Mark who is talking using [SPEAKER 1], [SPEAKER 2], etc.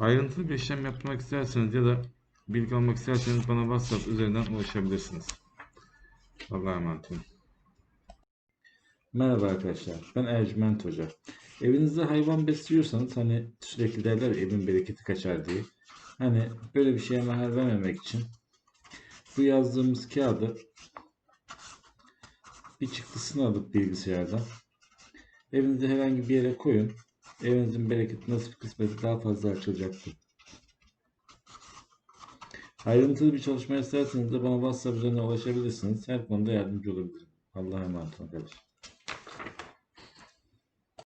[SPEAKER 1] Ayrıntılı bir işlem yapmak isterseniz ya da bilgi almak isterseniz bana WhatsApp üzerinden ulaşabilirsiniz. Allah'a emanet olun. Merhaba arkadaşlar, ben Ercüment Hoca. Evinizde hayvan besliyorsanız hani sürekli derler evin bereketi kaçar diye. Hani böyle bir şeye mahal vermemek için bu yazdığımız kağıdı bir çıktısını alıp bilgisayardan evinizde herhangi bir yere koyun. Evinizin bereketi nasip kısmeti daha fazla açılacaktır. Ayrıntılı bir çalışma isterseniz de bana WhatsApp üzerinden ulaşabilirsiniz. Her konuda yardımcı olabilirim. Allah'a emanet olun arkadaşlar.